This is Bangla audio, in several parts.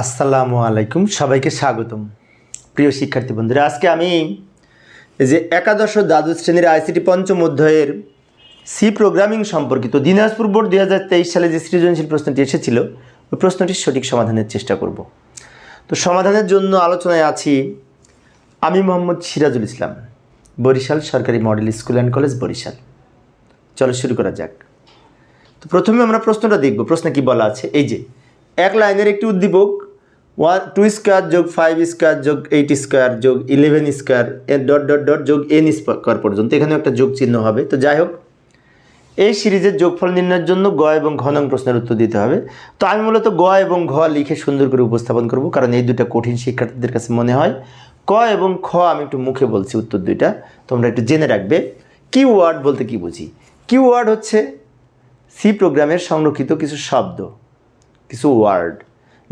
আসসালামু আলাইকুম, সবাইকে স্বাগতম। প্রিয় শিক্ষার্থী বন্ধুরা, আজকে আমি যে একাদশ দ্বাদশ শ্রেণির আইসিটি পঞ্চম অধ্যায়ের সি প্রোগ্রামিং সম্পর্কিত দিনাজপুর বোর্ড দুই হাজার তেইশ সালে যে সৃজনশীল প্রশ্নটি এসেছিল, ওই প্রশ্নটির সঠিক সমাধানের চেষ্টা করব। তো সমাধানের জন্য আলোচনায় আছি আমি মোহাম্মদ সিরাজুল ইসলাম, বরিশাল সরকারি model school and college Barishal. চলো শুরু করা যাক। তো প্রথমে আমরা প্রশ্নটা দেখব, প্রশ্নে কি বলা আছে? এই যে, এক লাইনের একটি উদ্দীপক ওয়ান, টু স্কোয়ার যোগ ফাইভ স্কোয়ার যোগ এইট স্কোয়ার যোগ ইলেভেন স্কোয়ার এর ডট ডট ডট যোগ এন স্কোয়ার পর্যন্ত। এখানে একটা যোগ চিহ্ন হবে। তো যাই হোক, এই সিরিজের যোগফল নির্ণয়ের জন্য গ এবং ঘ নং প্রশ্নের উত্তর দিতে হবে। তো আমি মূলত গ এবং ঘ লিখে সুন্দর করে উপস্থাপন করব, কারণ এই দুটো কঠিন শিক্ষার্থীদের কাছে মনে হয়। ক এবং খ আমি একটু মুখে বলছি উত্তর দুইটা। তোমরা একটু জেনে রাখবে। কি ওয়ার্ড বলতে কি বুঝি? কি ওয়ার্ড হচ্ছে সি প্রোগ্রামের সংরক্ষিত কিছু শব্দ, কিছু ওয়ার্ড।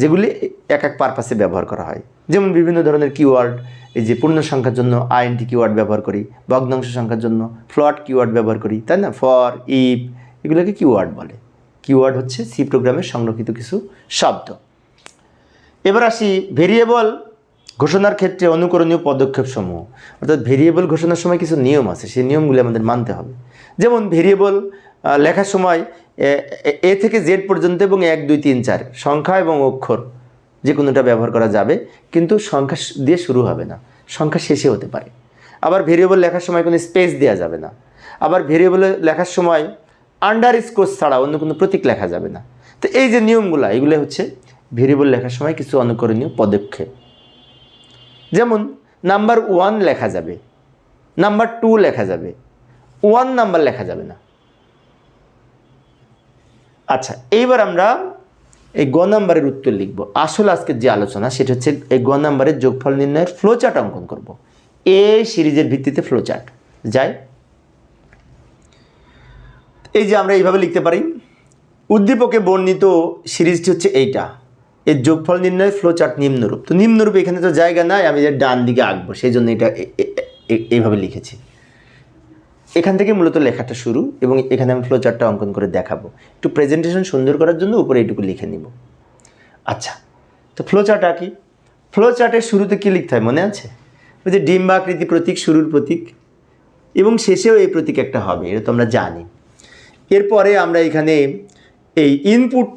যেগুলি এক এক পারপাসে ব্যবহার করা হয়। যেমন বিভিন্ন ধরনের কিওয়ার্ড এই যে পূর্ণ সংখ্যার জন্য আইএনটি কিওয়ার্ড ব্যবহার করি, ভগ্নাংশ সংখ্যার জন্য ফ্লট কিওয়ার্ড ব্যবহার করি, তাই না? ফর ইফ এগুলোকে কিওয়ার্ড বলে। কিওয়ার্ড হচ্ছে সি প্রোগ্রামের সংরক্ষিত কিছু শব্দ। এবার আসি ভেরিয়েবল ঘোষণার ক্ষেত্রে অনুকরণীয় পদক্ষেপ সমূহ অর্থাৎ ভেরিয়েবল ঘোষণার সময় কিছু নিয়ম আছে, সেই নিয়মগুলি আমাদের মানতে হবে। যেমন ভেরিয়েবল লেখার সময়, এ- থেকে জেড পর্যন্ত এবং এক, দুই, তিন, চার, সংখ্যা এবং অক্ষর যে কোনোটা ব্যবহার করা যাবে, কিন্তু সংখ্যা দিয়ে শুরু হবে না। সংখ্যা শেষে হতে পারে। আবার ভেরিয়েবল লেখার সময় কোনো স্পেস দেওয়া যাবে না। আবার ভেরিয়েবল লেখার সময় আন্ডার স্কোর ছাড়া অন্য কোনো প্রতীক লেখা যাবে না। তো এই যে নিয়মগুলো, এগুলো হচ্ছে ভেরিয়েবল লেখার সময় কিছু অনুকরণীয় পদক্ষেপ। যেমন, নাম্বার ওয়ান লেখা যাবে, নাম্বার টু লেখা যাবে, ওয়ান নাম্বার লেখা যাবে না। আচ্ছা এইবার আমরা এই গ নাম্বারের উত্তর লিখব। আসলে আজকের যে আলোচনা, সেটা হচ্ছে এই গ নাম্বারের যোগফল নির্ণয়ের ফ্লোচার্ট অঙ্কন করব। এ সিরিজের ভিত্তিতে ফ্লোচার্ট যাই। এই যে আমরা এইভাবে লিখতে পারি, উদ্দীপকে বর্ণিত সিরিজটি হচ্ছে এইটা। এর যোগফল নির্ণয়ের ফ্লোচার্ট নিম্নরূপ। তো নিম্নরূপ এখানে তো জায়গা নাই, আমি যে ডান দিকে আঁকবো, সেই জন্য এটা এইভাবে লিখেছি। এখান থেকে মূলত লেখাটা শুরু এবং এখানে আমি ফ্লো চার্টটা অঙ্কন করে দেখাবো। একটু প্রেজেন্টেশন সুন্দর করার জন্য উপরে এইটুকু লিখে নিব। আচ্ছা তো ফ্লো চার্ট আঁকি ফ্লো চার্টের শুরুতে কী লিখতে হয় মনে আছে? ওই যে ডিম্বাকৃতি প্রতীক শুরুর প্রতীক, এবং শেষেও এই প্রতীক একটা হবে, এটা তো আমরা জানি। এরপরে আমরা এখানে এই ইনপুট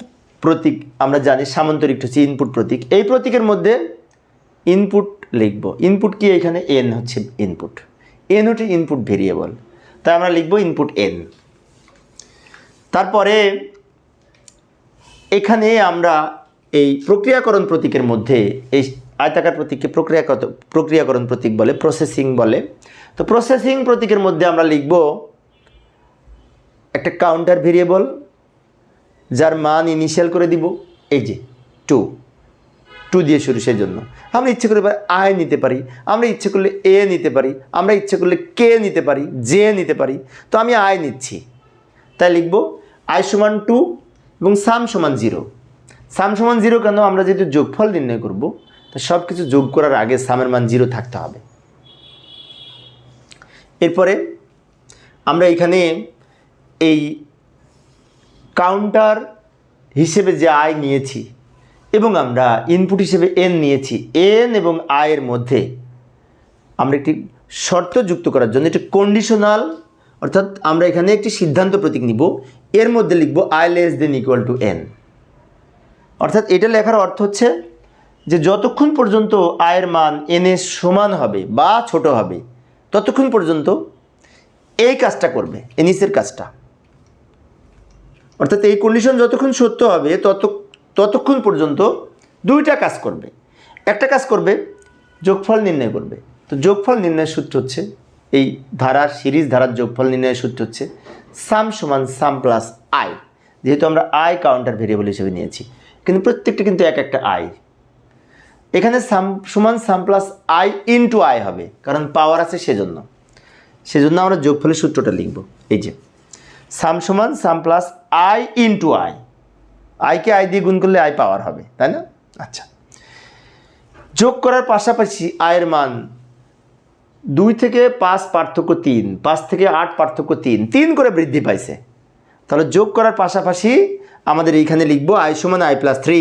প্রতীক, আমরা জানি সামান্তরিক হচ্ছে ইনপুট প্রতীক। এই প্রতীকের মধ্যে ইনপুট লিখব। ইনপুট কি এখানে? এন হচ্ছে ইনপুট এন হচ্ছে ইনপুট ভেরিয়েবল তাই আমরা লিখব ইনপুট এন তারপরে এখানে আমরা এই প্রক্রিয়াকরণ প্রতীকের মধ্যে এই আয়তাকার প্রতীককে প্রক্রিয়াকত প্রক্রিয়াকরণ প্রতীক বলে প্রসেসিং বলে। তো প্রসেসিং প্রতীকের মধ্যে আমরা লিখব একটা কাউন্টার ভেরিয়েবল যার মান ইনিশিয়াল করে দিব, এই যে টু টু দিয়ে শুরু সেই জন্য আমরা ইচ্ছে করলে আয় নিতে পারি, আমরা ইচ্ছে করলে এ নিতে পারি, আমরা ইচ্ছে করলে কে নিতে পারি জে নিতে পারি। তো আমি আয় নিচ্ছি। তাই লিখব আয় সমান টু এবং সাম সমান জিরো সাম সমান জিরো কেন? আমরা যেহেতু যোগফল নির্ণয় করব, তা সব কিছু যোগ করার আগে সামের মান জিরো থাকতে হবে। এরপরে আমরা এখানে এই কাউন্টার হিসেবে যে আয় নিয়েছি এবং আমরা ইনপুট হিসেবে এন নিয়েছি। এন এবং আয়ের মধ্যে আমরা একটি শর্ত যুক্ত করার জন্য একটি কন্ডিশনাল অর্থাৎ আমরা এখানে একটি সিদ্ধান্ত প্রতীক নিব। এর মধ্যে লিখব I less than equal to N অর্থাৎ এটা লেখার অর্থ হচ্ছে যে যতক্ষণ পর্যন্ত আয়ের মান এন এনের সমান হবে বা ছোট হবে, ততক্ষণ পর্যন্ত এই কাজটা করবে এনিসের কাজটা। অর্থাৎ এই কন্ডিশন যতক্ষণ সত্য হবে তত ততক্ষণ পর্যন্ত দুইটা কাজ করবে। একটা কাজ করবে, যোগফল নির্ণয় করবে। তো যোগফল নির্ণয়ের সূত্র হচ্ছে এই ধারার সিরিজ ধারার যোগফল নির্ণয়ের সূত্র হচ্ছে সাম সমান সাম প্লাস আই যেহেতু আমরা আই কাউন্টার ভেরিয়েবল হিসেবে নিয়েছি। কিন্তু প্রত্যেকটা কিন্তু এক একটা আই এখানে সাম সমান sum plus I into I হবে, কারণ পাওয়ার আছে সেজন্য। সেজন্য আমরা যোগফলের সূত্রটা লিখব। এই যে সাম সমান sum plus i into i আইকে আই দিয়ে গুণ করলে আই পাওয়ার হবে, তাই না? আচ্ছা। যোগ করার পাশাপাশি আয়ের মান দুই থেকে পাঁচ পার্থক্য তিন, পাঁচ থেকে আট পার্থক্য তিন তিন করে বৃদ্ধি পাইছে। তাহলে যোগ করার পাশাপাশি আমাদের এইখানে লিখব আই সমান আই প্লাস থ্রি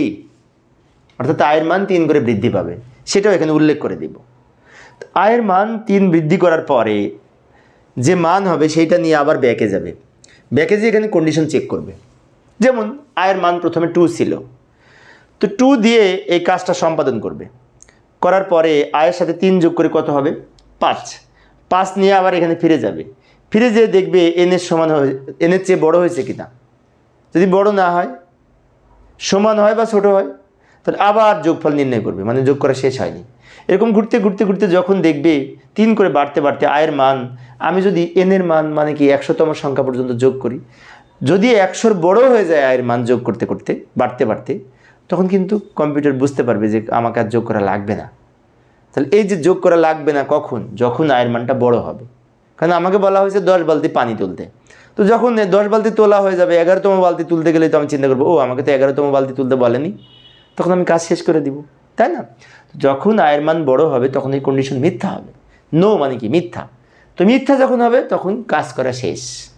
অর্থাৎ আয়ের মান তিন করে বৃদ্ধি পাবে, সেটাও এখানে উল্লেখ করে দিব। আয়ের মান তিন বৃদ্ধি করার পরে যে মান হবে, সেইটা নিয়ে আবার ব্যাকে যাবে। ব্যাকে যে এখানে কন্ডিশন চেক করবে। যেমন আয়ের মান প্রথমে টু ছিল। তো টু দিয়ে এই কাজটা সম্পাদন করবে। করার পরে আয়ের সাথে তিন যোগ করে কত হবে? পাঁচ। পাঁচ নিয়ে আবার এখানে ফিরে যাবে। ফিরে যেয়ে দেখবে এনের সমান হয়ে এনের চেয়ে বড় হয়েছে কিনা। যদি বড় না হয়, সমান হয় বা ছোট হয়, তাহলে আবার যোগফল নির্ণয় করবে মানে যোগ করা শেষ হয়নি। এরকম ঘুরতে ঘুরতে ঘুরতে যখন দেখবে তিন করে বাড়তে বাড়তে আয়ের মান, আমি যদি এনের মান মানে কি একশোতম সংখ্যা পর্যন্ত যোগ করি যদি একশোর বড় হয়ে যায় আয়ের মান যোগ করতে করতে, বাড়তে বাড়তে, তখন কিন্তু কম্পিউটার বুঝতে পারবে যে আমাকে আর যোগ করা লাগবে না। তাহলে এই যে যোগ করা লাগবে না কখন? যখন আয়ের মানটা বড় হবে। কারণ আমাকে বলা হয়েছে দশ বালতি পানি তুলতে। তো যখন দশ বালতি তোলা হয়ে যাবে, এগারোতম বালতি তুলতে গেলে তো আমি চিন্তা করব, ও, আমাকে তো এগারোতম বালতি তুলতে বলেনি। তখন আমি কাজ শেষ করে দিব, তাই না? যখন আয়ের মান বড় হবে, তখন এই কন্ডিশন মিথ্যা হবে। নো মানে কি? মিথ্যা। তো মিথ্যা যখন হবে, তখন কাজ করা শেষ।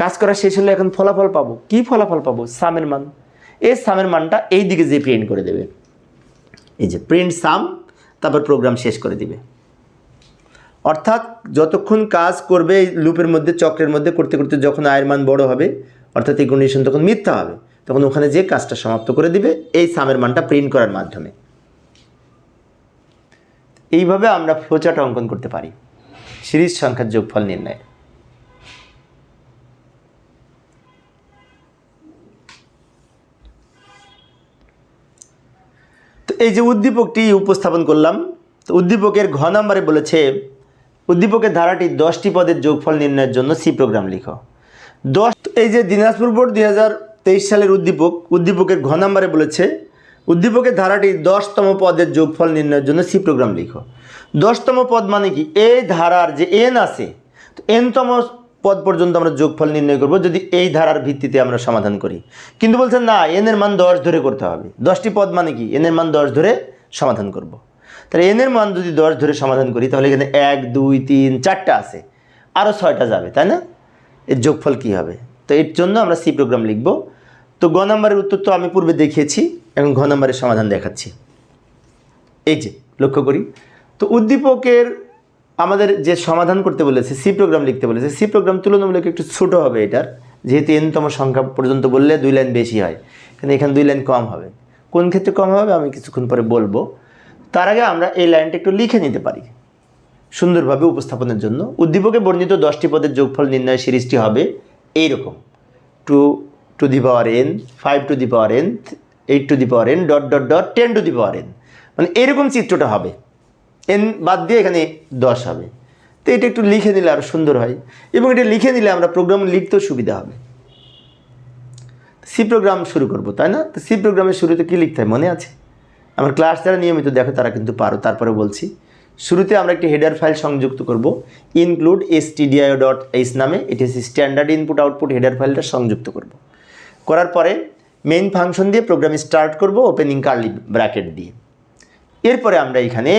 কাজ করা শেষ হলে এখন ফলাফল পাবো। কি ফলাফল পাবো? সামের মান। এই সামের মানটা এই দিকে যে প্রিন্ট করে দেবে। এই যে প্রিন্ট সাম তারপর প্রোগ্রাম শেষ করে দিবে। অর্থাৎ যতক্ষণ কাজ করবে এই লুপের মধ্যে, চক্রের মধ্যে, করতে করতে যখন আয়ের মান বড় হবে, অর্থাৎ এই কন্ডিশন তখন মিথ্যা হবে, তখন ওখানে যে কাজটা সমাপ্ত করে দিবে, এই সামের মানটা প্রিন্ট করার মাধ্যমে। এইভাবে আমরা ফ্লোচার্ট অঙ্কন করতে পারি। সিরিজ সংখ্যার যোগফল নির্ণয় তো এই যে উদ্দীপকটি উপস্থাপন করলাম, তো উদ্দীপকের ঘ নম্বরে বলেছে, উদ্দীপকের ধারাটি দশটি পদের যোগফল নির্ণয়ের জন্য সি প্রোগ্রাম লিখো। দশ এই যে দিনাজপুর বোর্ড দুই হাজার তেইশ সালের উদ্দীপক, উদ্দীপকের ঘ নম্বরে বলেছে, উদ্দীপকের ধারাটি দশতম পদের যোগফল নির্ণয়ের জন্য সি প্রোগ্রাম লিখো। দশতম পদ মানে কি? এই ধারার যে এন আছে, তো এনতম পদ পর্যন্ত আমরা যোগফল নির্ণয় করব যদি এই ধারার ভিত্তিতে আমরা সমাধান করি। কিন্তু বলছেন, না এনের মান দশ ধরে করতে হবে। দশটি পদ মানে কি? এনের মান দশ ধরে সমাধান করব। তাহলে এনের মান যদি দশ ধরে সমাধান করি, তাহলে এখানে এক, দুই, তিন, চারটা আছে। আরও ছয়টা যাবে, তাই না? এর যোগফল কী হবে? তো এর জন্য আমরা সি প্রোগ্রাম লিখব। তো গ নম্বরের উত্তর তো আমি পূর্বে দেখিয়েছি এবং ঘ নম্বরের সমাধান দেখাচ্ছি। এই যে, লক্ষ্য করি। তো উদ্দীপকের আমাদের যে সমাধান করতে বলেছে সি প্রোগ্রাম লিখতে বলেছে সি প্রোগ্রাম তুলনামূলক একটু ছোট হবে এটার, যেহেতু এনতম সংখ্যা পর্যন্ত বললে দুই লাইন বেশি হয়, কিন্তু এখানে দুই লাইন কম হবে। কোন ক্ষেত্রে কম হবে আমি কিছুক্ষণ পরে বলব। তার আগে আমরা এই লাইনটা একটু লিখে নিতে পারি, সুন্দরভাবে উপস্থাপনের জন্য। উদ্দীপকে বর্ণিত দশটি পদের যোগফল নির্ণয় সিরিজটি হবে এইরকম two to the power n five to the power n eight to the power n dot dot dot ten to the power n মানে এরকম চিত্রটা হবে। এন বাদ দিয়ে এখানে দশ হবে। তো এটা একটু লিখে নিলে আরও সুন্দর হয়। এবং এটা লিখে নিলে আমরা প্রোগ্রাম লিখতেও সুবিধা হবে। সি প্রোগ্রাম শুরু করব, তাই না? তো সি প্রোগ্রামের শুরুতে কী লিখতে হয়? মনে আছে? আমার ক্লাস যারা নিয়মিত দেখো, তারা কিন্তু পারো। তারপরে বলছি। শুরুতে আমরা একটি হেডার ফাইল সংযুক্ত করব। Include stdio dot h নামে। এটি হচ্ছে স্ট্যান্ডার্ড ইনপুট আউটপুট হেডার ফাইলটা সংযুক্ত করব। করার পরে মেইন ফাংশন দিয়ে প্রোগ্রাম স্টার্ট করব ওপেনিং কার্লি ব্র্যাকেট দিয়ে। এরপরে আমরা এখানে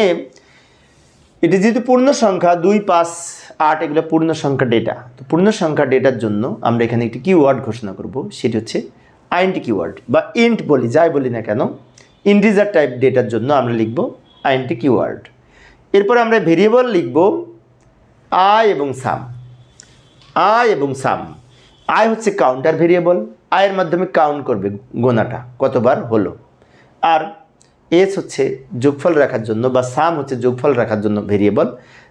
এটি যেহেতু পূর্ণ সংখ্যা দুই, পাঁচ, আট, এগুলো পূর্ণ সংখ্যা ডেটা তো পূর্ণ সংখ্যা ডেটার জন্য আমরা এখানে একটি কিওয়ার্ড ঘোষণা করব, সেটি হচ্ছে আইন্ট কিওয়ার্ড বা ইন্ট বলি, যাই বলি না কেন ইন্টিজার টাইপ ডেটার জন্য আমরা লিখব আইনটি কিওয়ার্ড এরপরে আমরা ভেরিয়েবল লিখব আই এবং সাম আই এবং সাম আই হচ্ছে কাউন্টার ভেরিয়েবল আয়ের মাধ্যমে কাউন্ট করবে গোনাটা, কতবার হলো। আর এস হচ্ছে যোগফল রাখার জন্য বা সাম হচ্ছে যোগফল রাখার জন্য ভেরিয়েবল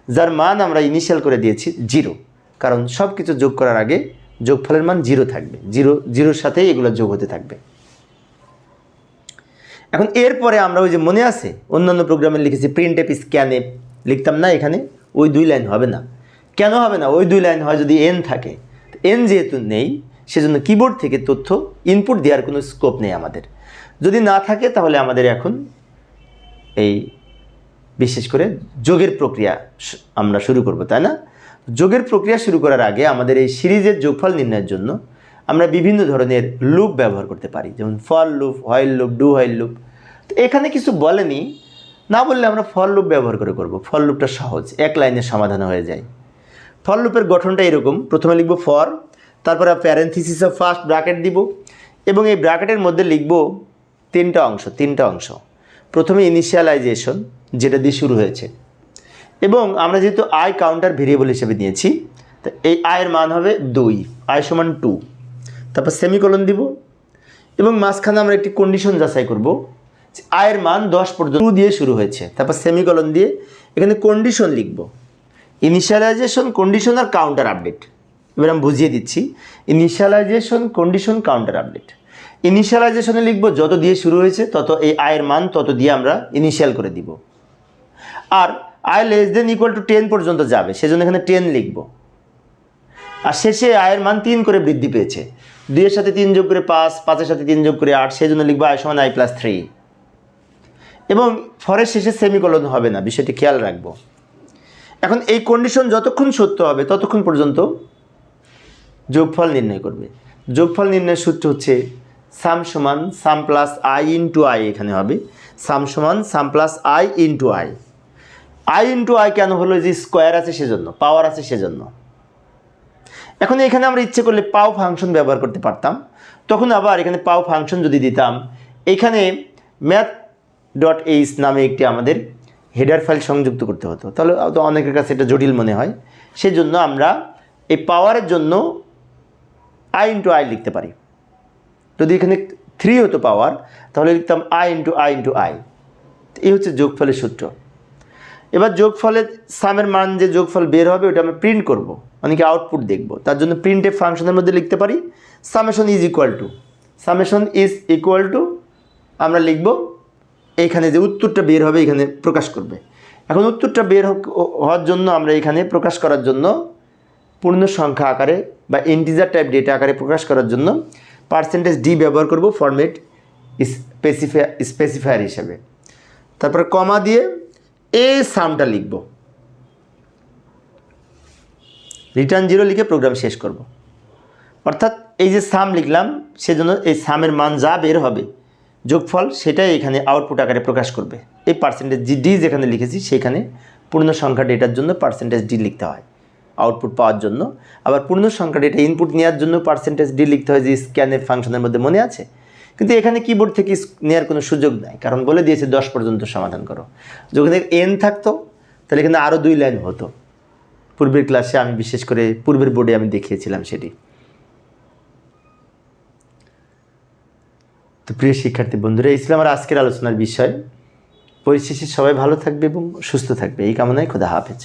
যার মান আমরা ইনিশিয়াল করে দিয়েছি জিরো কারণ সব কিছু যোগ করার আগে যোগফলের মান জিরো থাকবে। জিরো জিরোর সাথেই এগুলো যোগ হতে থাকবে। এখন এরপরে আমরা ওই যে মনে আছে, অন্যান্য প্রোগ্রামে লিখেছি প্রিন্ট এপ স্ক্যান লিখতাম না এখানে, ওই দুই লাইন হবে না। কেন হবে না? ওই দুই লাইন হয় যদি এন থাকে। এন যেহেতু নেই, সেজন্য কিবোর্ড থেকে তথ্য ইনপুট দেওয়ার কোনো স্কোপ নেই আমাদের। যদি না থাকে, তাহলে আমাদের এখন এই বিশেষ করে যোগের প্রক্রিয়া আমরা শুরু করব, তাই না? যোগের প্রক্রিয়া শুরু করার আগে আমাদের এই সিরিজের যোগফল নির্ণয়ের জন্য আমরা বিভিন্ন ধরনের লুপ ব্যবহার করতে পারি, যেমন for loop, while loop, do while loop. তো এখানে কিছু বলেনি, না বললে আমরা ফল লুপ ব্যবহার করে করব। ফল লুপটা সহজ, এক লাইনে সমাধান হয়ে যায়। ফল লুপের গঠনটা এরকম, প্রথমে লিখব ফর, তারপরে প্যারেন্থিসিস অফ ফার্স্ট ব্র্যাকেট দিব, এবং এই ব্র্যাকেটের মধ্যে লিখব তিনটা অংশ তিনটা অংশ। প্রথমে ইনিশিয়ালাইজেশন যেটা দিয়ে শুরু হয়েছে। এবং আমরা যেহেতু আই কাউন্টার ভেরিয়েবল হিসেবে নিয়েছি, তা এই আয়ের মান হবে দুই আয় সমান টু তারপর সেমিকলন দিব। এবং মাঝখানে আমরা একটি কন্ডিশন যাচাই করব, যে আয়ের মান দশ পর্যন্ত টু দিয়ে শুরু হয়েছে। তারপর সেমিকলন দিয়ে এখানে কন্ডিশন লিখব। ইনিশিয়ালাইজেশন কন্ডিশন আর কাউন্টার আপডেট এবার আমি বুঝিয়ে দিচ্ছি। ইনিশিয়ালাইজেশন কন্ডিশন কাউন্টার আপডেট ইনিশিয়ালাইজেশনে লিখব, যত দিয়ে শুরু হয়েছে, তত এই আয়ের মান, তত দিয়ে আমরা ইনিশিয়াল করে দিব। আর i less than equal to ten পর্যন্ত যাবে, সেজন্য এখানে টেন লিখব। আর শেষে আয়ের মান তিন করে বৃদ্ধি পেয়েছে। দুইয়ের সাথে তিন যোগ করে পাঁচ, পাঁচের সাথে তিন যোগ করে আট সেই জন্য লিখব আয় সমান আই প্লাস থ্রি এবং ফরের শেষে সেমিকলন হবে না, বিষয়টি খেয়াল রাখব। এখন এই কন্ডিশন যতক্ষণ সত্য হবে, ততক্ষণ পর্যন্ত যোগফল নির্ণয় করবে। যোগফল নির্ণয়ের সূত্র হচ্ছে সাম সমান sum plus i into i এখানে হবে। সাম সমান sum plus i into i. I into i কেন হলো? যে স্কোয়ার আছে সেজন্য, পাওয়ার আছে সেজন্য। এখন এখানে আমরা ইচ্ছে করলে পাও ফাংশন ব্যবহার করতে পারতাম। তখন আবার এখানে পাও ফাংশন যদি দিতাম, এখানে ম্যাথ ডট এইচ নামে একটি আমাদের হেডার ফাইল সংযুক্ত করতে হতো। তাহলে অনেকের কাছে এটা জটিল মনে হয়। সেজন্য আমরা এই পাওয়ারের জন্য আই ইন্টু আই লিখতে পারি। যদি এখানে থ্রি হতো পাওয়ার, তাহলে লিখতাম i into i into i এই হচ্ছে যোগফলের সূত্র। এবার যোগফলের সামের মান যে যোগফল বের হবে, ওটা আমরা প্রিন্ট করব। অনেকে আউটপুট দেখব। তার জন্য প্রিন্টে ফাংশনের মধ্যে লিখতে পারি summation is equal to summation is equal to আমরা লিখব এইখানে যে উত্তরটা বের হবে, এখানে প্রকাশ করবে। এখন উত্তরটা বের হওয়ার জন্য আমরা এখানে প্রকাশ করার জন্য পূর্ণ সংখ্যা আকারে বা ইন্টিজার টাইপ ডেটা আকারে প্রকাশ করার জন্য পার্সেন্টেজ ডি ব্যবহার করব ফরম্যাট স্পেসিফাই স্পেসিফায়ার হিসেবে। তারপরে কমা দিয়ে এ সামটা লিখব। রিটার্ন জিরো লিখে প্রোগ্রাম শেষ করব। অর্থাৎ এই যে সাম লিখলাম, সেজন্য এই সামের মান যা বের হবে, যোগফল সেটাই এখানে আউটপুট আকারে প্রকাশ করবে। এই পার্সেন্টেজ ডি যেখানে লিখেছি, সেখানে পূর্ণ সংখ্যা ডেটার জন্য পার্সেন্টেজ ডি লিখতে হয়। আউটপুট পাওয়ার জন্য। আবার পূর্ণ সংখ্যা ডেটা ইনপুট নেওয়ার জন্য পার্সেন্টেজ ডি লিখতে হয় যে স্ক্যানের ফাংশনের মধ্যে মনে আছে। কিন্তু এখানে কিবোর্ড থেকে নেওয়ার কোনো সুযোগ নাই, কারণ বলে দিয়েছে দশ পর্যন্ত সমাধান করো। যখন এন থাকতো, তাহলে এখানে আরও দুই লাইন হতো। পূর্বের ক্লাসে আমি বিশেষ করে পূর্বের বোর্ডে আমি দেখিয়েছিলাম সেটি। তো প্রিয় শিক্ষার্থী বন্ধুরা, এই ছিল আমার আজকের আলোচনার বিষয়। পরিশেষে সবাই ভালো থাকবে এবং সুস্থ থাকবে। এই কামনায় খোদা হাফেজ।